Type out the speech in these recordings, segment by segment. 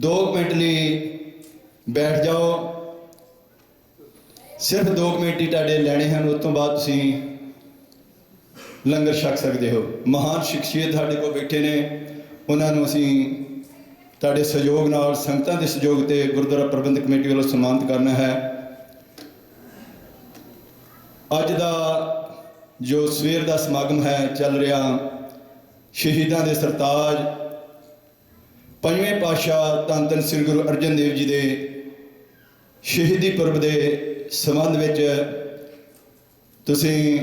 2 minute ਲਈ ਬੈਠ ਜਾਓ। ਸਿਰਫ 2 ਮਿੰਟ ਹੀ ਤੁਹਾਡੇ ਲੈਣੇ ਹਨ, ਉਸ ਤੋਂ ਬਾਅਦ ਤੁਸੀਂ ਲੰਗਰ ਛਕ ਸਕਦੇ ਹੋ। ਮਹਾਨ ਸ਼ਖਸੀਅਤ ਸਾਡੇ ਕੋਲ ਬੈਠੇ ਨੇ। ਉਹਨਾਂ ਨੂੰ ਅਸੀਂ ਤੁਹਾਡੇ ਸਹਿਯੋਗ ਨਾਲ, ਸੰਗਤਾਂ ਦੇ ਸਹਿਯੋਗ ਤੇ ਗੁਰਦੁਆਰਾ ਪ੍ਰਬੰਧਕ ਕਮੇਟੀ ਵੱਲੋਂ ਸਨਮਾਨਿਤ ਕਰਨਾ ਹੈ। ਅੱਜ ਦਾ ਜੋ ਸਵੇਰ ਦਾ ਸਮਾਗਮ ਹੈ, ਚੱਲ ਰਿਹਾ, ਸ਼ਹੀਦਾਂ ਦੇ ਸਰਤਾਜ ਪੰਜਵੇਂ ਪਾਤਸ਼ਾਹ ਧੰਨ ਧੰਨ ਸ੍ਰੀ ਗੁਰੂ ਅਰਜਨ ਦੇਵ ਜੀ ਦੇ ਸ਼ਹੀਦੀ ਪੁਰਬ ਦੇ ਸੰਬੰਧ ਵਿੱਚ ਤੁਸੀਂ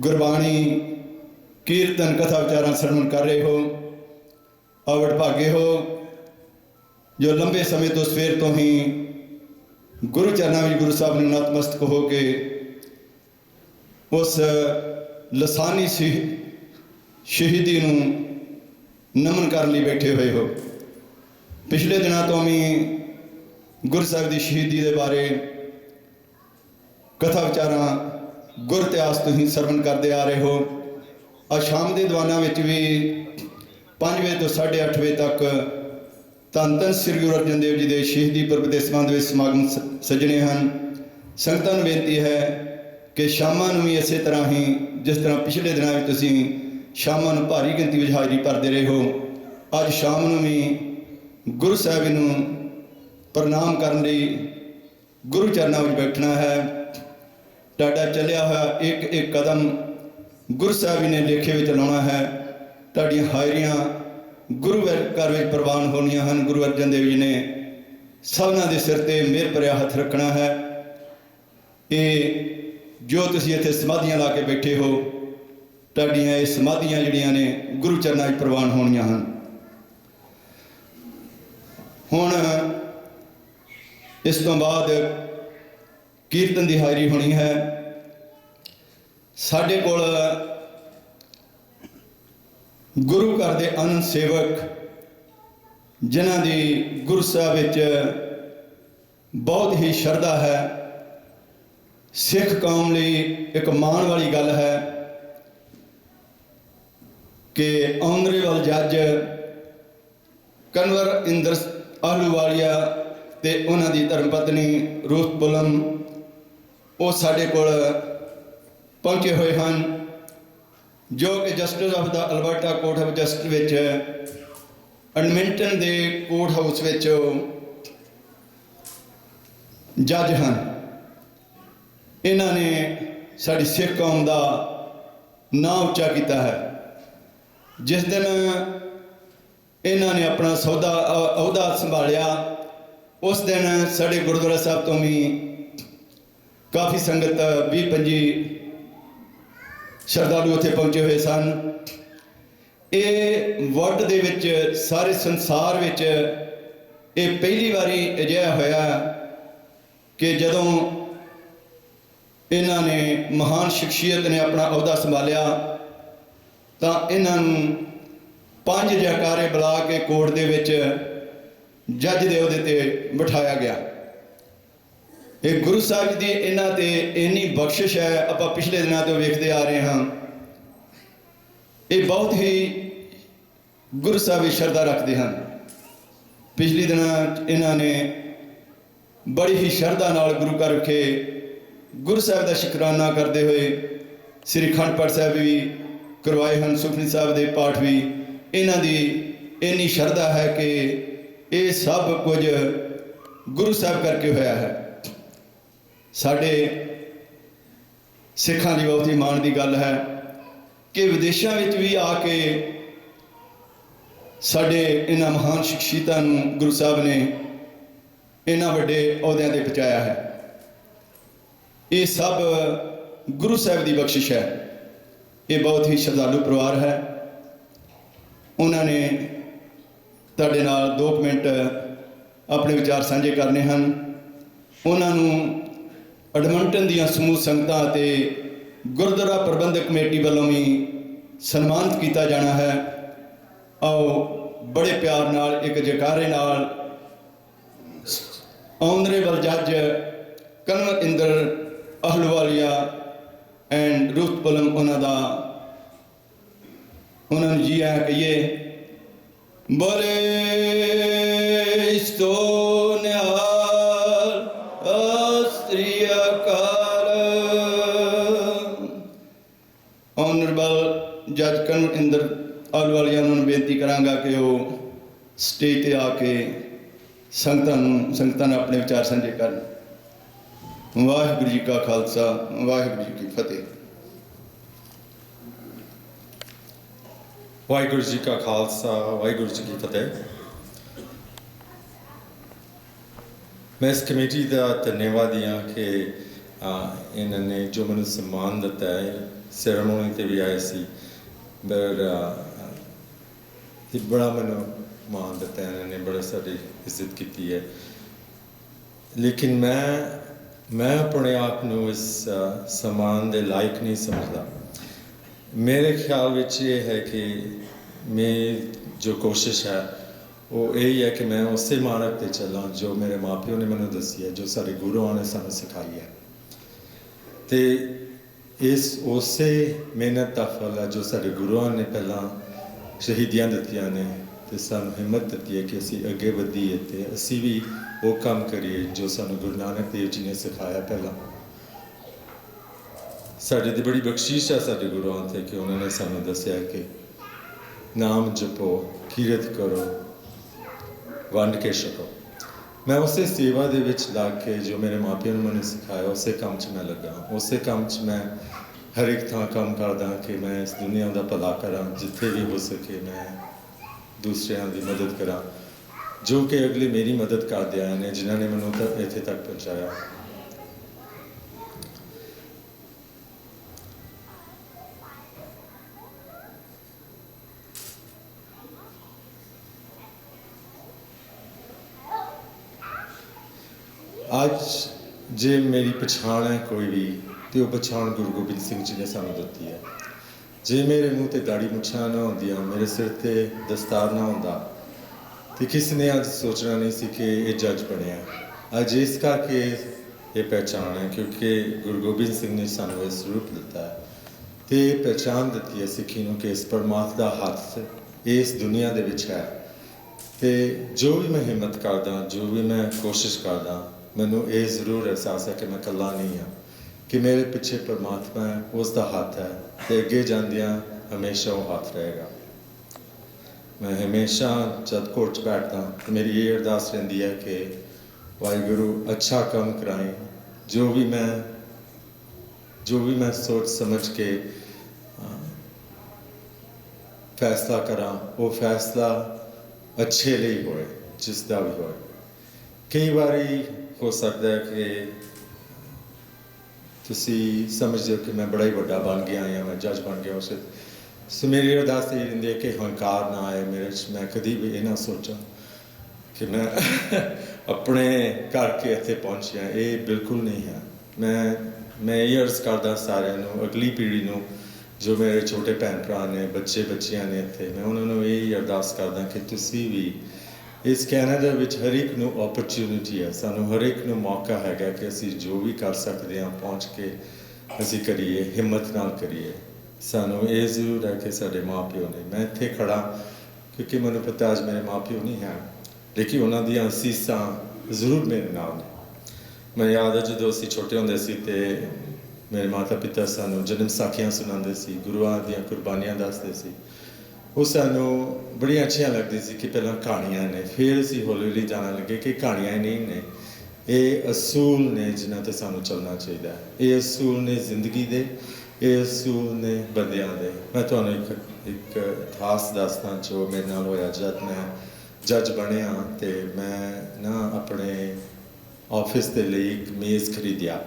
ਗੁਰਬਾਣੀ, ਕੀਰਤਨ, ਕਥਾ ਵਿਚਾਰਾਂ ਸਰਵਣ ਕਰ ਰਹੇ ਹੋ ਆਵੜ ਭਾਗੇ ਹੋ, ਜੋ ਲੰਬੇ ਸਮੇਂ ਤੋਂ ਸਵੇਰ ਤੋਂ ਹੀ ਗੁਰੂ ਚਰਨਾਂ ਵਿੱਚ ਗੁਰੂ ਸਾਹਿਬ ਨੂੰ ਨਤਮਸਤਕ ਹੋ ਕੇ ਉਸ ਲਸਾਨੀ ਸ਼ਹੀ- ਸ਼ਹੀਦੀ ਨੂੰ ਨਮਨ ਕਰਨ ਲਈ ਬੈਠੇ ਹੋਏ ਹੋ। ਪਿਛਲੇ ਦਿਨਾਂ ਤੋਂ ਵੀ ਗੁਰੂ ਸਾਹਿਬ ਦੀ ਸ਼ਹੀਦੀ ਦੇ ਬਾਰੇ ਕਥਾ ਵਿਚਾਰਾਂ ਗੁਰ ਇਤਿਹਾਸ ਤੁਸੀਂ ਸਰਵਣ ਕਰਦੇ ਆ ਰਹੇ ਹੋ। ਆ ਸ਼ਾਮ ਦੇ ਦੀਵਾਨਾਂ ਵਿੱਚ ਵੀ 5 ਵਜੇ ਤੋਂ 8:30 ਵਜੇ ਤੱਕ ਧੰਨ ਧੰਨ ਸ੍ਰੀ ਗੁਰੂ ਅਰਜਨ ਦੇਵ ਜੀ ਦੇ ਸ਼ਹੀਦੀ ਪੁਰਬ ਦੇ ਸੰਬੰਧ ਵਿੱਚ ਸਮਾਗਮ ਸ- ਸੱਜਣੇ ਹਨ। ਸੰਗਤਾਂ ਨੂੰ ਬੇਨਤੀ ਹੈ ਕਿ ਸ਼ਾਮਾਂ ਨੂੰ ਵੀ ਇਸੇ ਤਰ੍ਹਾਂ ਹੀ ਜਿਸ ਤਰ੍ਹਾਂ ਪਿਛਲੇ ਦਿਨਾਂ ਵਿੱਚ ਤੁਸੀਂ ਸ਼ਾਮਾਂ ਨੂੰ ਭਾਰੀ ਗਿਣਤੀ ਵਿੱਚ ਹਾਜ਼ਰੀ ਭਰਦੇ ਰਹੇ ਹੋ। ਅੱਜ ਸ਼ਾਮ ਨੂੰ ਵੀ ਗੁਰੂ ਸਾਹਿਬ ਨੂੰ ਪ੍ਰਣਾਮ ਕਰਨ ਲਈ ਗੁਰੂ ਚਰਨਾਂ ਵਿੱਚ ਬੈਠਣਾ ਹੈ। ਤੁਹਾਡਾ ਚੱਲਿਆ ਹੋਇਆ ਇੱਕ ਇੱਕ ਕਦਮ ਗੁਰੂ ਸਾਹਿਬ ਜੀ ਨੇ ਲੇਖੇ ਵਿੱਚ ਲਾਉਣਾ ਹੈ। ਤੁਹਾਡੀਆਂ ਹਾਜ਼ਰੀਆਂ ਗੁਰੂ ਘਰ ਵਿੱਚ ਪ੍ਰਵਾਨ ਹੋਣੀਆਂ ਹਨ। ਗੁਰੂ ਅਰਜਨ ਦੇਵ ਜੀ ਨੇ ਸਭਨਾਂ ਦੇ ਸਿਰ ਤੇ ਮਿਹਰ ਭਰਿਆ ਹੱਥ ਰੱਖਣਾ ਹੈ। ਇਹ ਜੋ ਤੁਸੀਂ ਇੱਥੇ ਸਮਾਧੀਆਂ ਲਾ ਕੇ ਬੈਠੇ ਹੋ ਤੁਹਾਡੀਆਂ ਇਹ ਸਮਾਧੀਆਂ ਜਿਹੜੀਆਂ ਨੇ ਗੁਰੂ ਚਰਨਾਂ 'ਚ ਪ੍ਰਵਾਨ ਹੋਣੀਆਂ ਹਨ। ਹੁਣ ਇਸ ਤੋਂ ਬਾਅਦ ਕੀਰਤਨ ਦੀ ਹਾਜ਼ਰੀ ਹੋਣੀ ਹੈ। ਸਾਡੇ ਕੋਲ ਗੁਰੂ ਘਰ ਦੇ ਅਨੰਦ ਸੇਵਕ, ਜਿਨ੍ਹਾਂ ਦੀ ਗੁਰੂ ਸਾਹਿਬ ਵਿੱਚ ਬਹੁਤ ਹੀ ਸ਼ਰਧਾ ਹੈ, ਸਿੱਖ ਕੌਮ ਲਈ ਇੱਕ ਮਾਣ ਵਾਲੀ ਗੱਲ ਹੈ। ਕਿ ਆਨਰੇਬਲ ਜੱਜ ਕਨਵਰ ਇੰਦਰ ਆਹਲੂਵਾਲੀਆ ਤੇ ਉਹਨਾਂ ਦੀ ਧਰਮ ਪਤਨੀ ਰੂਥ ਬੁਲਮ ਉਹ ਸਾਡੇ ਕੋਲ ਪਹੁੰਚੇ ਹੋਏ ਹਨ, ਜੋ ਕਿ ਜਸਟਿਸ ਆਫ ਦਾ ਅਲਬਰਟਾ ਕੋਰਟ ਆਫ ਜਸਟਿਸ ਵਿੱਚ, ਐਡਮਿੰਟਨ ਦੇ ਕੋਰਟ ਹਾਊਸ ਵਿੱਚ ਜੱਜ ਹਨ। ਇਹਨਾਂ ਨੇ ਸਾਡੀ ਸਿੱਖ ਕੌਮ ਦਾ ਨਾਂ ਉੱਚਾ ਕੀਤਾ ਹੈ। ਜਿਸ ਦਿਨ ਇਹਨਾਂ ਨੇ ਆਪਣਾ ਸੌਦਾ ਅਹੁਦਾ ਸੰਭਾਲਿਆ, ਉਸ ਦਿਨ ਸਾਡੇ ਗੁਰਦੁਆਰਾ ਸਾਹਿਬ ਤੋਂ ਵੀ ਕਾਫੀ ਸੰਗਤ 20 25 ਸ਼ਰਧਾਲੂ ਉੱਥੇ ਪਹੁੰਚੇ ਹੋਏ ਸਨ। ਇਹ ਵਰਲਡ ਦੇ ਵਿੱਚ, ਸਾਰੇ ਸੰਸਾਰ ਵਿੱਚ ਇਹ ਪਹਿਲੀ ਵਾਰੀ ਅਜਿਹਾ ਹੋਇਆ ਕਿ ਜਦੋਂ ਇਹਨਾਂ ਨੇ ਮਹਾਨ ਸ਼ਖਸੀਅਤ ਨੇ ਆਪਣਾ ਅਹੁਦਾ ਸੰਭਾਲਿਆ ਤਾਂ ਇਹਨਾਂ ਨੂੰ ਪੰਜ ਜੈਕਾਰੇ ਬੁਲਾ ਕੇ ਕੋਰਟ ਦੇ ਵਿੱਚ ਜੱਜ ਦੇ ਉਹਦੇ ਤੇ ਬਿਠਾਇਆ ਗਿਆ। ਇਹ ਗੁਰੂ ਸਾਹਿਬ ਜੀ ਦੀ ਇਹਨਾਂ ਤੇ ਇੰਨੀ ਬਖਸ਼ਿਸ਼ ਹੈ, ਆਪਾਂ ਪਿਛਲੇ ਦਿਨਾਂ ਤੋਂ ਵੇਖਦੇ ਆ ਰਹੇ ਹਾਂ। ਇਹ ਬਹੁਤ ਹੀ ਗੁਰੂ ਸਾਹਿਬ ਸ਼ਰਧਾ ਰੱਖਦੇ ਹਨ। ਪਿਛਲੇ ਦਿਨਾਂ ਇਹਨਾਂ ਨੇ ਬੜੀ ਹੀ ਸ਼ਰਧਾ ਨਾਲ ਗੁਰੂ ਘਰ ਵਿਖੇ ਗੁਰੂ ਸਾਹਿਬ ਦਾ ਸ਼ੁਕਰਾਨਾ ਕਰਦੇ ਹੋਏ ਸ੍ਰੀ ਖੰਡ ਪਾਠ ਸਾਹਿਬ ਵੀ ਕਰਵਾਏ ਹਨ। ਸੁਖਨੀ ਸਾਹਿਬ ਦੇ ਪਾਠ ਵੀ ਇਹਨਾਂ ਦੀ ਇੰਨੀ ਸ਼ਰਧਾ ਹੈ ਕਿ ਇਹ ਸਭ ਕੁਝ ਗੁਰੂ ਸਾਹਿਬ ਕਰਕੇ ਹੋਇਆ ਹੈ। ਸਾਡੇ ਸਿੱਖਾਂ ਦੀ ਬਹੁਤ ਹੀ ਮਾਣ ਦੀ ਗੱਲ ਹੈ ਕਿ ਵਿਦੇਸ਼ਾਂ ਵਿੱਚ ਵੀ ਆ ਕੇ ਸਾਡੇ ਇਹਨਾਂ ਮਹਾਨ ਸ਼ਖਸੀਅਤਾਂ ਨੂੰ ਗੁਰੂ ਸਾਹਿਬ ਨੇ ਇਹਨਾਂ ਵੱਡੇ ਅਹੁਦਿਆਂ ਤੇ ਪਹੁੰਚਾਇਆ ਹੈ। ਇਹ ਸਭ ਗੁਰੂ ਸਾਹਿਬ ਦੀ ਬਖਸ਼ਿਸ਼ ਹੈ। ਇਹ ਬਹੁਤ ਹੀ ਸ਼ਰਧਾਲੂ ਪਰਿਵਾਰ ਹੈ। ਉਹਨਾਂ ਨੇ ਤੁਹਾਡੇ ਨਾਲ 2 ਮਿੰਟ ਆਪਣੇ ਵਿਚਾਰ ਸਾਂਝੇ ਕਰਨੇ ਹਨ। ਉਹਨਾਂ ਨੂੰ ਐਡਮੰਟਨ ਦੀਆਂ ਸਮੂਹ ਸੰਗਤਾਂ ਅਤੇ ਗੁਰਦੁਆਰਾ ਪ੍ਰਬੰਧਕ ਕਮੇਟੀ ਵੱਲੋਂ ਵੀ ਸਨਮਾਨਿਤ ਕੀਤਾ ਜਾਣਾ ਹੈ। ਆਓ, ਬੜੇ ਪਿਆਰ ਨਾਲ ਇੱਕ ਜਕਾਰੇ ਨਾਲ ਆਨਰੇਬਲ ਜੱਜ ਕਨਵਰ ਇੰਦਰ ਅਹਲਵਾਲੀਆ ਐਂਡ ਰੂਥ ਪਲੰਗ ਉਹਨਾਂ ਦਾ, ਉਹਨਾਂ ਨੂੰ ਜੀ ਆ ਕਹੀਏ ਬਰੇ ਇਸਤੋ ਨਿਹਾਲ ਅਸਤਰੀ ਅਕਾਰ ਆਨਰੇਬਲ ਜੱਜ ਕਨਵਰ ਇੰਦਰ ਆਲਵਾਲੀਆ ਨੂੰ ਬੇਨਤੀ ਕਰਾਂਗਾ ਕਿ ਉਹ ਸਟੇਜ ਤੇ ਆ ਕੇ ਸੰਗਤਾਂ ਨੂੰ, ਸੰਗਤਾਂ ਨਾਲ ਆਪਣੇ ਵਿਚਾਰ ਸਾਂਝੇ ਕਰਨ। ਵਾਹਿਗੁਰੂ ਜੀ ਕਾ ਖਾਲਸਾ, ਵਾਹਿਗੁਰੂ ਜੀ ਕੀ ਫਤਿਹ। ਵਾਹਿਗੁਰੂ ਜੀ ਕਾ ਖਾਲਸਾ, ਵਾਹਿਗੁਰੂ ਜੀ ਕੀ ਫਤਿਹ। ਮੈਂ ਇਸ ਕਮੇਟੀ ਦਾ ਧੰਨਵਾਦੀ ਹਾਂ ਕਿ ਇਹਨਾਂ ਨੇ ਜੋ ਮੈਨੂੰ ਸਨਮਾਨ ਦਿੱਤਾ ਹੈ ਸੈਰੇਮੋਨੀ ਤੇ ਵੀ ਆਏ ਸੀ। ਪਰ ਇਹ ਬੜਾ ਮੈਨੂੰ ਮਾਣ ਦਿੱਤਾ ਇਹਨਾਂ ਨੇ, ਬੜਾ ਸਾਡੀ ਇੱਜ਼ਤ ਕੀਤੀ ਹੈ। ਲੇਕਿਨ ਮੈਂ ਮੈਂ ਆਪਣੇ ਆਪ ਨੂੰ ਇਸ ਸਮਾਨ ਦੇ ਲਾਇਕ ਨਹੀਂ ਸਮਝਦਾ। ਮੇਰੇ ਖਿਆਲ ਵਿੱਚ ਇਹ ਹੈ ਕਿ ਮੇਰੀ ਜੋ ਕੋਸ਼ਿਸ਼ ਹੈ, ਉਹ ਇਹ ਹੈ ਕਿ ਮੈਂ ਉਸੇ ਮਾਰਗ ਤੇ ਚੱਲਾਂ ਜੋ ਮੇਰੇ ਮਾਪਿਓ ਨੇ ਮੈਨੂੰ ਦੱਸੀ ਹੈ, ਜੋ ਸਾਡੇ ਗੁਰੂਆਂ ਨੇ ਸਾਨੂੰ ਸਿਖਾਈ ਹੈ। ਤੇ ਇਸ ਉਸੇ ਮਿਹਨਤ ਦਾ ਫਲ ਹੈ ਜੋ ਸਾਡੇ ਗੁਰੂਆਂ ਨੇ ਪਹਿਲਾਂ ਸ਼ਹੀਦੀਆਂ ਦਿੱਤੀਆਂ ਨੇ ਤੇ ਸਾਨੂੰ ਹਿੰਮਤ ਦਿੱਤੀ ਹੈ ਕਿ ਅਸੀਂ ਅੱਗੇ ਵਧੀਏ ਤੇ ਅਸੀਂ ਵੀ ਉਹ ਕੰਮ ਕਰੀਏ ਜੋ ਸਾਨੂੰ ਗੁਰੂ ਨਾਨਕ ਦੇਵ ਜੀ ਨੇ ਸਿਖਾਇਆ ਪਹਿਲਾਂ। ਸਾਡੇ ਤੇ ਬੜੀ ਬਖਸ਼ਿਸ਼ ਹੈ ਸਾਡੇ ਗੁਰੂਆਂ ਤੇ ਕਿ ਉਹਨਾਂ ਨੇ ਸਾਨੂੰ ਦੱਸਿਆ ਕਿ ਨਾਮ ਜਪੋ, ਕੀਰਤ ਕਰੋ, ਵੰਡ ਕੇ ਛਕੋ। ਮੈਂ ਉਸੇ ਸੇਵਾ ਦੇ ਵਿੱਚ ਲੱਗ ਕੇ ਜੋ ਮੇਰੇ ਮਾਪਿਆਂ ਨੇ ਮੈਨੂੰ ਸਿਖਾਇਆ, ਉਸੇ ਕੰਮ 'ਚ ਮੈਂ ਲੱਗਾ ਉਸੇ ਕੰਮ 'ਚ ਮੈਂ ਹਰ ਇੱਕ ਥਾਂ ਕੰਮ ਕਰਦਾ ਕਿ ਮੈਂ ਇਸ ਦੁਨੀਆ ਦਾ ਭਲਾ ਕਰਾਂ, ਜਿੱਥੇ ਵੀ ਹੋ ਸਕੇ ਮੈਂ ਦੂਸਰਿਆਂ ਦੀ ਮਦਦ ਕਰਾਂ, ਜੋ ਕਿ ਅਗਲੇ ਮੇਰੀ ਮਦਦ ਕਰਦੇ ਆਏ ਨੇ, ਜਿਨ੍ਹਾਂ ਨੇ ਮੈਨੂੰ ਤਾਂ ਇੱਥੇ ਤੱਕ ਪਹੁੰਚਾਇਆ। ਅੱਜ ਜੇ ਮੇਰੀ ਪਛਾਣ ਹੈ ਕੋਈ ਵੀ, ਤੇ ਉਹ ਪਛਾਣ ਗੁਰੂ ਗੋਬਿੰਦ ਸਿੰਘ ਜੀ ਨੇ ਸਾਨੂੰ ਦਿੱਤੀ ਹੈ। ਜੇ ਮੇਰੇ ਮੂੰਹ ਤੇ ਦਾੜੀ ਮੁੱਛਾਂ ਨਾ ਹੁੰਦੀਆਂ, ਮੇਰੇ ਸਿਰ ਤੇ ਦਸਤਾਰ ਨਾ ਹੁੰਦਾ, ਤੇ ਕਿਸ ਨੇ ਅੱਜ ਸੋਚਣਾ ਨਹੀਂ ਸੀ ਕਿ ਇਹ ਜੱਜ ਬਣਿਆ? ਅੱਜ ਇਸ ਕਰਕੇ ਇਹ ਪਹਿਚਾਣ ਹੈ, ਕਿਉਂਕਿ ਗੁਰੂ ਗੋਬਿੰਦ ਸਿੰਘ ਨੇ ਸਾਨੂੰ ਇਸ ਰੂਪ ਦਿੱਤਾ ਹੈ। ਤੇ ਇਹ ਪਹਿਚਾਣ ਦਿੱਤੀ ਹੈ ਸਿੱਖੀ ਨੂੰ ਕਿ ਇਸ ਪਰਮਾਤਮਾ ਦਾ ਹੱਥ ਇਸ ਦੁਨੀਆ ਦੇ ਵਿੱਚ ਹੈ। ਤੇ ਜੋ ਵੀ ਮੈਂ ਹਿੰਮਤ ਕਰਦਾ, ਜੋ ਵੀ ਮੈਂ ਕੋਸ਼ਿਸ਼ ਕਰਦਾ, ਮੈਨੂੰ ਇਹ ਜ਼ਰੂਰ ਅਹਿਸਾਸ ਹੈ ਕਿ ਮੈਂ ਇਕੱਲਾ ਨਹੀਂ ਹਾਂ। ਕਿ ਮੇਰੇ ਪਿੱਛੇ ਪਰਮਾਤਮਾ ਹੈ ਉਸ ਦਾ ਹੱਥ ਹੈ ਤੇ ਅੱਗੇ ਜਾਂਦਿਆਂ ਹਮੇਸ਼ਾ ਉਹ ਹੱਥ ਰਹੇਗਾ। ਮੈਂ ਹਮੇਸ਼ਾ ਜਦ ਕੋਰਟ 'ਚ ਬੈਠਦਾ ਮੇਰੀ ਇਹ ਅਰਦਾਸ ਰਹਿੰਦੀ ਹੈ ਕਿ ਵਾਹਿਗੁਰੂ, ਅੱਛਾ ਕੰਮ ਕਰਾਏ ਜੋ ਵੀ ਮੈਂ, ਜੋ ਵੀ ਮੈਂ ਸੋਚ ਸਮਝ ਕੇ ਫੈਸਲਾ ਕਰਾਂ, ਉਹ ਫੈਸਲਾ ਅੱਛੇ ਲਈ ਹੋਏ ਜਿਸ ਦਾ ਵੀ ਹੋਏ। ਕਈ ਵਾਰੀ ਹੋ ਸਕਦਾ ਹੈ ਕਿ ਤੁਸੀਂ ਸਮਝਦੇ ਹੋ ਕਿ ਮੈਂ ਬੜਾ ਹੀ ਵੱਡਾ ਬਣ ਗਿਆ ਜਾਂ ਮੈਂ ਜੱਜ ਬਣ ਗਿਆ ਉਸੇ ਸੋ ਮੇਰੀ ਅਰਦਾਸ ਇਹ ਰਹਿੰਦੀ ਹੈ ਕਿ ਹੰਕਾਰ ਨਾ ਆਏ ਮੇਰੇ 'ਚ। ਮੈਂ ਕਦੀ ਵੀ ਇਹ ਨਾ ਸੋਚਾਂ ਕਿ ਮੈਂ ਆਪਣੇ ਘਰ ਕਰਕੇ ਇੱਥੇ ਪਹੁੰਚਿਆ। ਇਹ ਬਿਲਕੁਲ ਨਹੀਂ ਹੈ। ਮੈਂ ਮੈਂ ਇਹ ਅਰਜ਼ ਕਰਦਾ ਸਾਰਿਆਂ ਨੂੰ, ਅਗਲੀ ਪੀੜ੍ਹੀ ਨੂੰ, ਜੋ ਮੇਰੇ ਛੋਟੇ ਭੈਣ ਭਰਾ ਨੇ ਬੱਚੇ ਬੱਚੀਆਂ ਨੇ ਇੱਥੇ, ਮੈਂ ਉਹਨਾਂ ਨੂੰ ਇਹ ਅਰਦਾਸ ਕਰਦਾ ਕਿ ਤੁਸੀਂ ਵੀ ਇਸ ਕੈਨੇਡਾ ਵਿੱਚ ਹਰ ਇੱਕ ਨੂੰ ਓਪਰਚੁਨਿਟੀ ਹੈ ਸਾਨੂੰ ਹਰ ਇੱਕ ਨੂੰ ਮੌਕਾ ਹੈਗਾ ਕਿ ਅਸੀਂ ਜੋ ਵੀ ਕਰ ਸਕਦੇ ਹਾਂ, ਪਹੁੰਚ ਕੇ ਅਸੀਂ ਕਰੀਏ, ਹਿੰਮਤ ਨਾਲ ਕਰੀਏ। ਸਾਨੂੰ ਇਹ ਜ਼ਰੂਰ ਹੈ ਕਿ ਸਾਡੇ ਮਾਪਿਓ ਨੇ, ਮੈਂ ਇੱਥੇ ਖੜਾ ਕਿਉਂਕਿ ਮੈਨੂੰ ਪਤਾ ਅੱਜ ਮੇਰੇ ਮਾਪਿਓ ਨਹੀਂ ਹੈ। ਲੇਕਿਨ ਉਹਨਾਂ ਦੀਆਂ ਅਸੀਸਾਂ ਜ਼ਰੂਰ ਮੇਰੇ ਨਾਲ ਨੇ। ਮੈਂ ਯਾਦ ਹੈ ਜਦੋਂ ਅਸੀਂ ਛੋਟੇ ਹੁੰਦੇ ਸੀ ਤੇ ਮੇਰੇ ਮਾਤਾ ਪਿਤਾ ਸਾਨੂੰ ਜਨਮ ਸਾਖੀਆਂ ਸੁਣਾਉਂਦੇ ਸੀ, ਗੁਰੂਆਂ ਦੀਆਂ ਕੁਰਬਾਨੀਆਂ ਦੱਸਦੇ ਸੀ। ਉਹ ਸਾਨੂੰ ਬੜੀਆਂ ਅੱਛੀਆਂ ਲੱਗਦੀ ਸੀ ਕਿ ਪਹਿਲਾਂ ਕਹਾਣੀਆਂ ਨੇ, ਫਿਰ ਅਸੀਂ ਹੌਲੀ ਹੌਲੀ ਜਾਣਨ ਲੱਗੇ ਕਿ ਕਹਾਣੀਆਂ ਨਹੀਂ ਨੇ। ਇਹ ਅਸੂਲ ਨੇ ਜਿਨ੍ਹਾਂ ਤੇ ਸਾਨੂੰ ਚੱਲਣਾ ਚਾਹੀਦਾ ਹੈ। ਇਹ ਅਸੂਲ ਨੇ ਜ਼ਿੰਦਗੀ ਦੇ, ਇਹ ਅਸੂਲ ਨੇ ਬੰਦਿਆਂ ਦੇ। ਮੈਂ ਤੁਹਾਨੂੰ ਇੱਕ ਇੱਕ ਇਤਿਹਾਸ ਦੱਸਦਾ ਜੋ ਮੇਰੇ ਨਾਲ ਹੋਇਆ ਜਦ ਮੈਂ ਜੱਜ ਬਣਿਆ ਤੇ ਮੈਂ ਨਾ ਆਪਣੇ ਆਫਿਸ ਦੇ ਲਈ ਇੱਕ ਮੇਜ਼ ਖਰੀਦਿਆ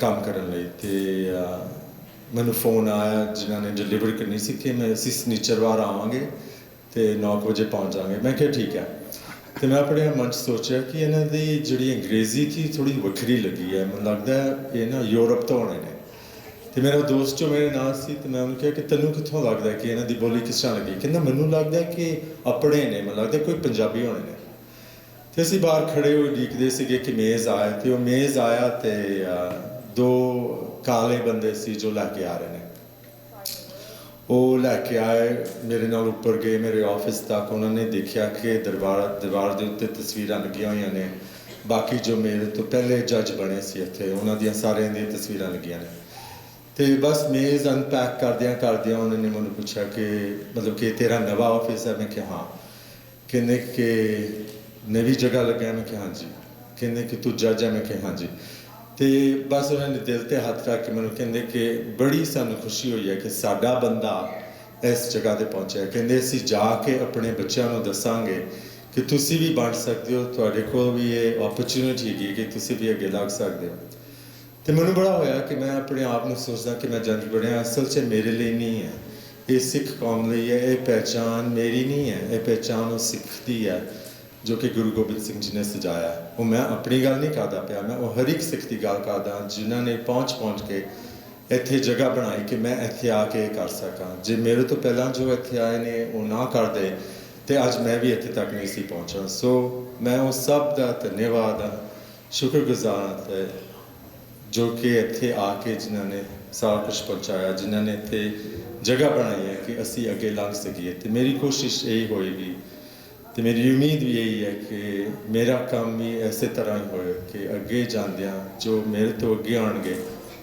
ਕੰਮ ਕਰਨ ਲਈ ਤੇ ਮੈਨੂੰ ਫੋਨ ਆਇਆ, ਜਿਨ੍ਹਾਂ ਨੇ ਡਿਲੀਵਰ ਕਰਨੀ ਸੀ, ਕਿ ਮੈਂ ਅਸੀਂ ਸਨੀਚਰਵਾਰ ਆਵਾਂਗੇ ਤੇ 9 ਵਜੇ ਪਹੁੰਚ ਜਾਵਾਂਗੇ। ਮੈਂ ਕਿਹਾ ਠੀਕ ਹੈ। ਤੇ ਮੈਂ ਆਪਣੇ ਮਨ 'ਚ ਸੋਚਿਆ ਕਿ ਇਹਨਾਂ ਦੀ ਜਿਹੜੀ ਅੰਗਰੇਜ਼ੀ ਸੀ ਥੋੜੀ ਵੱਖਰੀ ਲੱਗੀ ਹੈ। ਮੈਨੂੰ ਲੱਗਦਾ ਇਹ ਨਾ ਯੂਰਪ ਤੋਂ ਆਉਣੇ ਨੇ। ਤੇ ਮੇਰਾ ਦੋਸਤ ਜੋ ਮੇਰੇ ਨਾਲ ਸੀ, ਤੇ ਮੈਂ ਉਹਨੂੰ ਕਿਹਾ ਕਿ ਤੈਨੂੰ ਕਿੱਥੋਂ ਲੱਗਦਾ ਕਿ ਇਹਨਾਂ ਦੀ ਬੋਲੀ ਕਿਸ ਤਰ੍ਹਾਂ ਲੱਗੀ? ਕਹਿੰਦਾ, ਮੈਨੂੰ ਲੱਗਦਾ ਕਿ ਆਪਣੇ ਨੇ, ਮੈਨੂੰ ਲੱਗਦਾ ਕੋਈ ਪੰਜਾਬੀ ਹੋਣੇ ਨੇ। ਤੇ ਅਸੀਂ ਬਾਹਰ ਖੜੇ ਹੋਏ ਉਡੀਕਦੇ ਸੀਗੇ ਕਿ ਮੇਜ਼ ਆਇਆ ਤੇ ਉਹ ਮੇਜ਼ ਆਇਆ ਤੇ ਦੋ ਕਾਲੇ ਬੰਦੇ ਸੀ ਜੋ ਲੈ ਕੇ ਆ ਰਹੇ ਨੇ। ਉਹ ਲੈ ਕੇ ਆਏ, ਮੇਰੇ ਨਾਲ ਉੱਪਰ ਗਏ, ਮੇਰੇ ਆਫਿਸ ਤੱਕ। ਉਹਨਾਂ ਨੇ ਦੇਖਿਆ ਕਿ ਦਰਬਾਰ, ਦੀਵਾਰ ਦੇ ਉੱਤੇ ਤਸਵੀਰਾਂ ਲੱਗੀਆਂ ਹੋਈਆਂ ਨੇ। ਬਾਕੀ ਜੋ ਮੇਰੇ ਤੋਂ ਪਹਿਲੇ ਜੱਜ ਬਣੇ ਸੀ ਇੱਥੇ, ਉਹਨਾਂ ਦੀਆਂ ਸਾਰਿਆਂ ਦੀਆਂ ਤਸਵੀਰਾਂ ਲੱਗੀਆਂ ਨੇ। ਤੇ ਬਸ ਮੇਜ਼ ਅਨਪੈਕ ਕਰਦਿਆਂ ਕਰਦਿਆਂ ਉਹਨਾਂ ਨੇ ਮੈਨੂੰ ਪੁੱਛਿਆ ਕਿ ਮਤਲਬ ਕਿ ਤੇਰਾ ਨਵਾਂ ਆਫਿਸ ਹੈ? ਮੈਂ ਕਿਹਾ, ਹਾਂ। ਕਹਿੰਦੇ ਕਿ ਨਵੀਂ ਜਗ੍ਹਾ ਲੱਗਿਆ? ਮੈਂ ਕਿਹਾ, ਹਾਂਜੀ। ਕਹਿੰਦੇ ਕਿ ਤੂੰ ਜੱਜ ਹੈ? ਮੈਂ ਕਿਹਾ, ਹਾਂਜੀ। ਤੇ ਬਸ ਉਹਨਾਂ ਨੇ ਦਿਲ ਤੇ ਹੱਥ ਰੱਖ ਕੇ ਮੈਨੂੰ ਕਹਿੰਦੇ ਕਿ ਬੜੀ ਸਾਨੂੰ ਖੁਸ਼ੀ ਹੋਈ ਹੈ ਕਿ ਸਾਡਾ ਬੰਦਾ ਇਸ ਜਗ੍ਹਾ ਤੇ ਪਹੁੰਚਿਆ। ਕਹਿੰਦੇ, ਅਸੀਂ ਜਾ ਕੇ ਆਪਣੇ ਬੱਚਿਆਂ ਨੂੰ ਦੱਸਾਂਗੇ ਕਿ ਤੁਸੀਂ ਵੀ ਬਣ ਸਕਦੇ ਹੋ, ਤੁਹਾਡੇ ਕੋਲ ਵੀ ਇਹ ਓਪਰਚੁਨਿਟੀ ਹੈਗੀ ਕਿ ਤੁਸੀਂ ਵੀ ਅੱਗੇ ਲੱਗ ਸਕਦੇ ਹੋ। ਤੇ ਮੈਨੂੰ ਬੜਾ ਹੋਇਆ ਕਿ ਮੈਂ ਆਪਣੇ ਆਪ ਨੂੰ ਸੋਚਦਾ ਕਿ ਮੈਂ ਜੰਗ ਬੜਿਆ ਅਸਲ 'ਚ ਮੇਰੇ ਲਈ ਨਹੀਂ ਹੈ। ਇਹ ਸਿੱਖ ਕੌਮ ਲਈ ਹੈ, ਇਹ ਪਛਾਣ ਮੇਰੀ ਨਹੀਂ ਹੈ, ਇਹ ਪਛਾਣ ਉਹ ਸਿੱਖਦੀ ਹੈ। ਜੋ ਕਿ ਗੁਰੂ ਗੋਬਿੰਦ ਸਿੰਘ ਜੀ ਨੇ ਸਜਾਇਆ ਉਹ ਮੈਂ ਆਪਣੀ ਗੱਲ ਨਹੀਂ ਕਰਦਾ ਪਿਆ, ਮੈਂ ਉਹ ਹਰ ਇੱਕ ਸਿੱਖ ਦੀ ਗੱਲ ਕਰਦਾ, ਜਿਨ੍ਹਾਂ ਨੇ ਪਹੁੰਚ ਪਹੁੰਚ ਕੇ ਇੱਥੇ ਜਗ੍ਹਾ ਬਣਾਈ ਕਿ ਮੈਂ ਇੱਥੇ ਆ ਕੇ ਇਹ ਕਰ ਸਕਾਂ। ਜੇ ਮੇਰੇ ਤੋਂ ਪਹਿਲਾਂ ਜੋ ਇੱਥੇ ਆਏ ਨੇ, ਉਹ ਨਾ ਕਰਦੇ, ਤੇ ਅੱਜ ਮੈਂ ਵੀ ਇੱਥੇ ਤੱਕ ਨਹੀਂ ਸੀ ਪਹੁੰਚਾ ਸੋ ਮੈਂ ਉਹ ਸਭ ਦਾ ਧੰਨਵਾਦ ਹਾਂ, ਸ਼ੁਕਰਗੁਜ਼ਾਰ ਹਾਂ ਜੋ ਕਿ ਇੱਥੇ ਆ ਕੇ ਜਿਨ੍ਹਾਂ ਨੇ ਸਾਰਾ ਕੁਝ ਪਹੁੰਚਾਇਆ, ਜਿਨ੍ਹਾਂ ਨੇ ਇੱਥੇ ਜਗ੍ਹਾ ਬਣਾਈ ਹੈ ਕਿ ਅਸੀਂ ਅੱਗੇ ਲੰਘ ਸਕੀਏ। ਤੇ ਮੇਰੀ ਕੋਸ਼ਿਸ਼ ਇਹੀ ਹੋਏਗੀ ਤੇ ਮੇਰੀ ਉਮੀਦ ਵੀ ਇਹੀ ਹੈ ਕਿ ਮੇਰਾ ਕੰਮ ਵੀ ਐਸੇ ਤਰ੍ਹਾਂ ਹੀ ਹੋਏ ਕਿ ਅੱਗੇ ਜਾਂਦਿਆਂ ਜੋ ਮੇਰੇ ਤੋਂ ਅੱਗੇ ਆਣਗੇ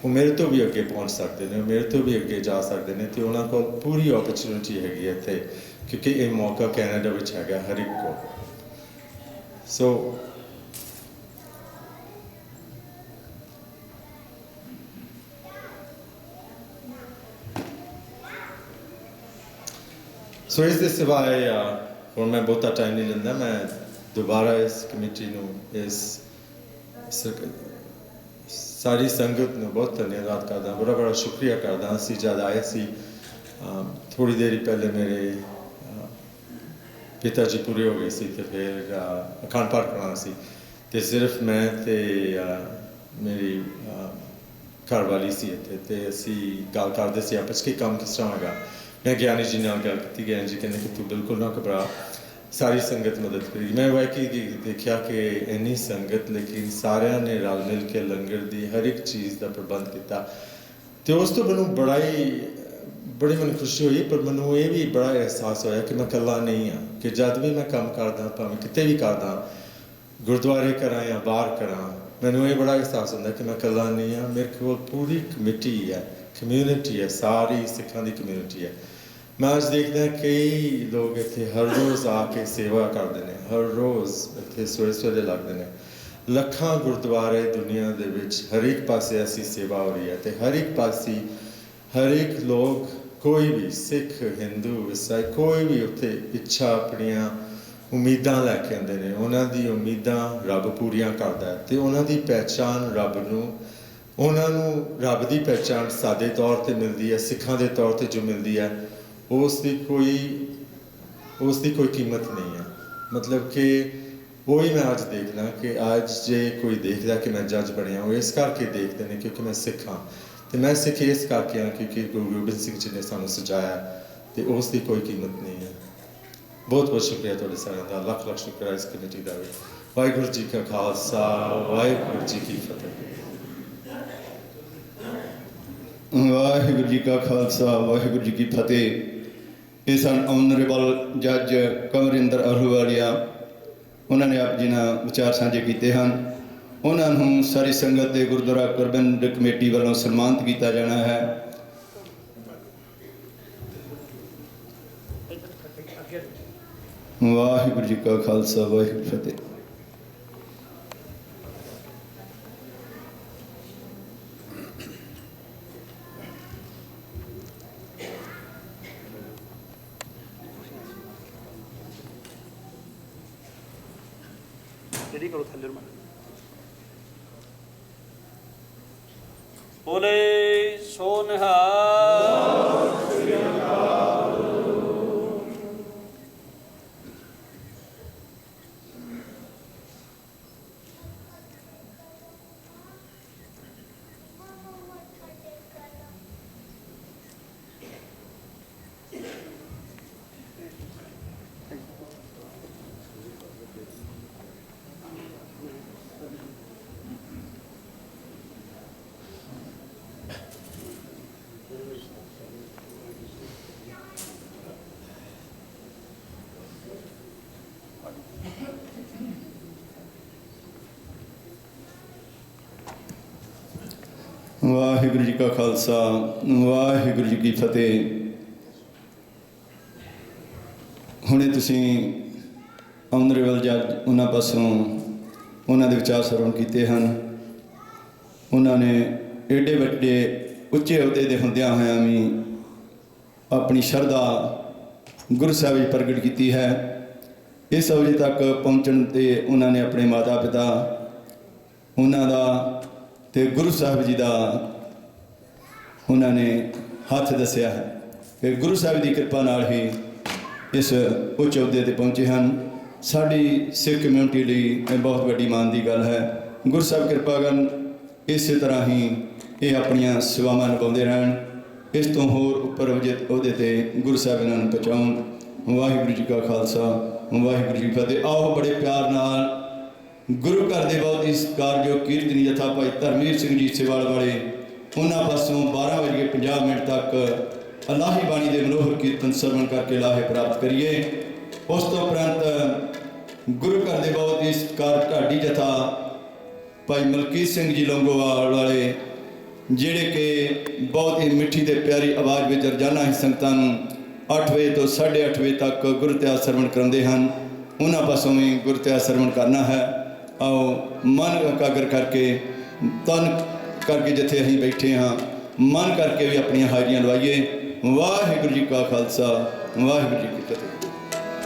ਉਹ ਮੇਰੇ ਤੋਂ ਵੀ ਅੱਗੇ ਪਹੁੰਚ ਸਕਦੇ ਨੇ, ਮੇਰੇ ਤੋਂ ਵੀ ਅੱਗੇ ਜਾ ਸਕਦੇ ਨੇ ਤੇ ਉਹਨਾਂ ਕੋਲ ਪੂਰੀ ਓਪਰਚੁਨਿਟੀ ਹੈਗੀ ਹੈ ਇੱਥੇ, ਕਿਉਂਕਿ ਇਹ ਮੌਕਾ ਕੈਨੇਡਾ ਵਿੱਚ ਹੈਗਾ ਹਰ ਇੱਕ ਕੋ ਸੋ ਸੋ ਇਸ ਦੇ ਸਿਵਾਏ ਹੁਣ ਮੈਂ ਬਹੁਤਾ ਟਾਈਮ ਨਹੀਂ ਲੈਂਦਾ ਮੈਂ ਦੁਬਾਰਾ ਇਸ ਕਮੇਟੀ ਨੂੰ ਇਸ ਸਾਰੀ ਸੰਗਤ ਨੂੰ ਬਹੁਤ ਧੰਨਵਾਦ ਕਰਦਾ ਬੜਾ ਬੜਾ ਸ਼ੁਕਰੀਆ ਕਰਦਾ ਅਸੀਂ ਜਦ ਆਏ ਸੀ ਅਮ, ਥੋੜੀ ਦੇਰ ਹੀ ਪਹਿਲੇ ਮੇਰੇ ਪਿਤਾ ਜੀ ਪੂਰੇ ਹੋ ਗਏ ਸੀ ਤੇ ਫਿਰ ਅਖੰਡ ਪਾਠ ਕਰਾਉਣਾ ਸੀ ਤੇ ਸਿਰਫ ਮੈਂ ਤੇ ਮੇਰੀ ਅਹ, ਘਰ ਵਾਲੀ ਸੀ ਇੱਥੇ ਤੇ ਅਸੀਂ ਗੱਲ ਕਰਦੇ ਸੀ ਆਪਸ 'ਚ ਕਿ ਕੰਮ ਕਿਸ ਤਰ੍ਹਾਂ ਹੋਗਾ। ਮੈਂ ਗਿਆਨੀ ਜੀ ਨਾਲ ਗੱਲ ਕੀਤੀ, ਗਿਆਨੀ ਜੀ ਕਹਿੰਦੇ ਕਿ ਤੂੰ ਬਿਲਕੁਲ ਨਾ ਘਬਰਾ, ਸਾਰੀ ਸੰਗਤ ਮਦਦ ਕਰੇਗੀ। ਮੈਂ ਵਾਕਈ ਦੇਖਿਆ ਕਿ ਇੰਨੀ ਸੰਗਤ, ਲੇਕਿਨ ਸਾਰਿਆਂ ਨੇ ਰਲ ਮਿਲ ਕੇ ਲੰਗਰ ਦੀ ਹਰ ਇੱਕ ਚੀਜ਼ ਦਾ ਪ੍ਰਬੰਧ ਕੀਤਾ। ਤੇ ਉਸ ਤੋਂ ਮੈਨੂੰ ਬੜਾ ਹੀ, ਬੜੀ ਮੈਨੂੰ ਖੁਸ਼ੀ ਹੋਈ, ਪਰ ਮੈਨੂੰ ਇਹ ਵੀ ਬੜਾ ਅਹਿਸਾਸ ਹੋਇਆ ਕਿ ਮੈਂ ਇਕੱਲਾ ਨਹੀਂ ਹਾਂ, ਕਿ ਜਦ ਵੀ ਮੈਂ ਕੰਮ ਕਰਦਾ, ਭਾਵੇਂ ਕਿਤੇ ਵੀ ਕਰਦਾ, ਗੁਰਦੁਆਰੇ ਕਰਾਂ ਜਾਂ ਬਾਹਰ ਕਰਾਂ, ਮੈਨੂੰ ਇਹ ਬੜਾ ਅਹਿਸਾਸ ਹੁੰਦਾ ਕਿ ਮੈਂ ਇਕੱਲਾ ਨਹੀਂ ਹਾਂ, ਮੇਰੇ ਕੋਲ ਪੂਰੀ ਕਮੇਟੀ ਹੈ। ਕਮਿਊਨਿਟੀ ਹੈ, ਸਾਰੀ ਸਿੱਖਾਂ ਦੀ ਕਮਿਊਨਿਟੀ ਹੈ। ਮੈਂ ਅੱਜ ਦੇਖਦਾ ਕਈ ਲੋਕ ਇੱਥੇ ਹਰ ਰੋਜ਼ ਆ ਕੇ ਸੇਵਾ ਕਰਦੇ ਨੇ, ਹਰ ਰੋਜ਼ ਇੱਥੇ ਸਵੇਰੇ ਸਵੇਰੇ ਲੱਗਦੇ ਨੇ। ਲੱਖਾਂ ਗੁਰਦੁਆਰੇ ਦੁਨੀਆ ਦੇ ਵਿੱਚ ਹਰ ਇੱਕ ਪਾਸੇ ਐਸੀ ਸੇਵਾ ਹੋ ਰਹੀ ਹੈ ਤੇ ਹਰ ਇੱਕ ਪਾਸੇ ਹਰ ਇੱਕ ਲੋਕ, ਕੋਈ ਵੀ ਸਿੱਖ, ਹਿੰਦੂ, ਈਸਾਈ, ਕੋਈ ਵੀ ਉੱਥੇ ਇੱਛਾ ਆਪਣੀਆਂ ਉਮੀਦਾਂ ਲੈ ਕੇ ਆਉਂਦੇ ਨੇ, ਉਹਨਾਂ ਦੀ ਉਮੀਦਾਂ ਰੱਬ ਪੂਰੀਆਂ ਕਰਦਾ ਹੈ ਤੇ ਉਹਨਾਂ ਦੀ ਪਹਿਚਾਨ ਰੱਬ ਨੂੰ ਉਹਨਾਂ ਨੂੰ ਰੱਬ ਦੀ ਪਹਿਚਾਨ ਸਾਦੇ ਤੌਰ ਤੇ ਮਿਲਦੀ ਹੈ, ਸਿੱਖਾਂ ਦੇ ਤੌਰ ਤੇ ਜੋ ਮਿਲਦੀ ਹੈ, ਉਸ ਦੀ ਕੋਈ, ਉਸ ਦੀ ਕੋਈ ਕੀਮਤ ਨਹੀਂ ਹੈ। ਮਤਲਬ ਕਿ ਉਹੀ ਮੈਂ ਅੱਜ ਦੇਖਦਾ ਕਿ ਅੱਜ ਜੇ ਕੋਈ ਦੇਖਦਾ ਕਿ ਮੈਂ ਜੱਜ ਬਣਿਆ ਉਹ ਇਸ ਕਰਕੇ ਦੇਖਦੇ ਨੇ ਕਿਉਂਕਿ ਮੈਂ ਸਿੱਖ ਹਾਂ। ਤੇ ਮੈਂ ਸਿੱਖ ਇਸ ਕਰਕੇ ਹਾਂ ਕਿਉਂਕਿ ਗੁਰੂ ਗੋਬਿੰਦ ਸਿੰਘ ਜੀ ਨੇ ਸਾਨੂੰ ਸਜਾਇਆ ਤੇ ਉਸ ਦੀ ਕੋਈ ਕੀਮਤ ਨਹੀਂ ਹੈ। ਬਹੁਤ ਬਹੁਤ ਸ਼ੁਕਰੀਆ ਤੁਹਾਡੇ ਸਾਰਿਆਂ ਦਾ, ਲੱਖ ਲੱਖ ਸ਼ੁਕਰੀਆ ਇਸ ਕਮੇਟੀ ਦਾ ਵੀ। ਵਾਹਿਗੁਰੂ ਜੀ ਕਾ ਖਾਲਸਾ, ਵਾਹਿਗੁਰੂ ਜੀ ਕੀ ਫਤਿਹ। ਵਾਹਿਗੁਰੂ ਜੀ ਕਾ ਖਾਲਸਾ, ਵਾਹਿਗੁਰੂ ਜੀ ਕੀ ਫਤਿਹ। ਇਹ ਸਨ ਆਨਰੇਬਲ ਜੱਜ ਕਮਰਿੰਦਰ ਅਹਲੂਵਾਲੀਆ ਉਹਨਾਂ ਨੇ ਆਪ ਜੀ ਨਾਲ ਵਿਚਾਰ ਸਾਂਝੇ ਕੀਤੇ ਹਨ। ਉਹਨਾਂ ਨੂੰ ਸਾਰੀ ਸੰਗਤ ਦੇ ਗੁਰਦੁਆਰਾ ਪ੍ਰਬੰਧ ਕਮੇਟੀ ਵੱਲੋਂ ਸਨਮਾਨਿਤ ਕੀਤਾ ਜਾਣਾ ਹੈ। ਵਾਹਿਗੁਰੂ ਜੀ ਕਾ ਖਾਲਸਾ, ਵਾਹਿਗੁਰੂ ਫਤਿਹ। ਜਿਹੜੀ ਕਰੋ ਥੱਲੇ ਨੂੰ ਬੋਲੇ ਵਾਹਿਗੁਰੂ ਜੀ ਕਾ ਖਾਲਸਾ, ਵਾਹਿਗੁਰੂ ਜੀ ਕੀ ਫਤਿਹ। ਹੁਣੇ ਤੁਸੀਂ ਆਨਰੇਬਲ ਜੱਜ ਉਹਨਾਂ ਪਾਸੋਂ ਉਹਨਾਂ ਦੇ ਵਿਚਾਰ ਸਰਵਣ ਕੀਤੇ ਹਨ। ਉਹਨਾਂ ਨੇ ਏਡੇ ਵੱਡੇ ਉੱਚੇ ਅਹੁਦੇ ਦੇ ਹੁੰਦਿਆਂ ਹੋਇਆਂ ਵੀ ਆਪਣੀ ਸ਼ਰਧਾ ਗੁਰੂ ਸਾਹਿਬ ਜੀ ਪ੍ਰਗਟ ਕੀਤੀ ਹੈ। ਇਸ ਅਵਧੀ ਤੱਕ ਪਹੁੰਚਣ ਤੇ ਉਹਨਾਂ ਨੇ ਆਪਣੇ ਮਾਤਾ ਪਿਤਾ ਉਹਨਾਂ ਦਾ ਤੇ ਗੁਰੂ ਸਾਹਿਬ ਜੀ ਦਾ ਉਹਨਾਂ ਨੇ ਹੱਥ ਦੱਸਿਆ ਹੈ। ਕਿ ਗੁਰੂ ਸਾਹਿਬ ਦੀ ਕਿਰਪਾ ਨਾਲ ਹੀ ਇਸ ਉੱਚ ਅਹੁਦੇ ਤੇ ਪਹੁੰਚੇ ਹਨ। ਸਾਡੀ ਸਿੱਖ ਕਮਿਊਨਿਟੀ ਲਈ ਇਹ ਬਹੁਤ ਵੱਡੀ ਮਾਣ ਦੀ ਗੱਲ ਹੈ। ਗੁਰੂ ਸਾਹਿਬ ਕਿਰਪਾ ਕਰਨ ਇਸੇ ਤਰ੍ਹਾਂ ਹੀ ਇਹ ਆਪਣੀਆਂ ਸੇਵਾਵਾਂ ਨਿਭਾਉਂਦੇ ਰਹਿਣ। ਇਸ ਤੋਂ ਹੋਰ ਉੱਪਰ ਉਹਦੇ ਉਹਦੇ ਤੇ ਗੁਰੂ ਸਾਹਿਬ ਇਹਨਾਂ ਨੂੰ ਪਹੁੰਚਾਉਣ। ਵਾਹਿਗੁਰੂ ਜੀ ਕਾ ਖਾਲਸਾ, ਵਾਹਿਗੁਰੂ ਜੀ ਫਤਿਹ। ਆਓ ਬੜੇ ਪਿਆਰ ਨਾਲ ਗੁਰੂ ਘਰ ਦੇ ਬਹੁਤ ਹੀ ਸਤਿਕਾਰਯੋਗ ਕੀਰਤਨੀ ਜਥਾ ਭਾਈ ਧਰਮਵੀਰ ਸਿੰਘ ਜੀ ਸੇਵਾਲ ਵਾਲੇ, ਉਹਨਾਂ ਪਾਸੋਂ 12 ਵਜੇ 50 ਮਿੰਟ ਤੱਕ ਅਲਾਹੀ ਬਾਣੀ ਦੇ ਮਨੋਹਰ ਕੀਰਤਨ ਸਰਵਣ ਕਰਕੇ ਲਾਹੇ ਪ੍ਰਾਪਤ ਕਰੀਏ। ਉਸ ਤੋਂ ਉਪਰੰਤ ਗੁਰੂ ਘਰ ਦੇ ਬਹੁਤ ਹੀ ਸਤਿਕਾਰ ਢਾਡੀ ਜਥਾ ਭਾਈ ਮਲਕੀਤ ਸਿੰਘ ਜੀ ਲੰਗੋਵਾਲ ਵਾਲੇ, ਜਿਹੜੇ ਕਿ ਬਹੁਤ ਹੀ ਮਿੱਠੀ ਤੇ ਪਿਆਰੀ ਆਵਾਜ਼ ਵਿੱਚ ਰੋਜ਼ਾਨਾ ਹੀ ਸੰਗਤਾਂ ਨੂੰ 8 ਵਜੇ ਤੋਂ 8:30 ਵਜੇ ਤੱਕ ਗੁਰਤਿਆਸ ਸਰਵਣ ਕਰਾਉਂਦੇ ਹਨ। ਉਹਨਾਂ ਪਾਸੋਂ ਵੀ ਗੁਰਤਿਆਸ ਸਰਵਣ ਕਰਨਾ ਹੈ। ਮਨ ਇਕਾਗਰ ਕਰਕੇ, ਤਨ ਕਰਕੇ ਜਿੱਥੇ ਅਸੀਂ ਬੈਠੇ ਹਾਂ, ਮਨ ਕਰਕੇ ਵੀ ਆਪਣੀਆਂ ਹਾਜ਼ਰੀਆਂ ਲਵਾਈਏ। ਵਾਹਿਗੁਰੂ ਜੀ ਕਾ ਖਾਲਸਾ, ਵਾਹਿਗੁਰੂ ਜੀ ਕੀ ਫਤਿਹ।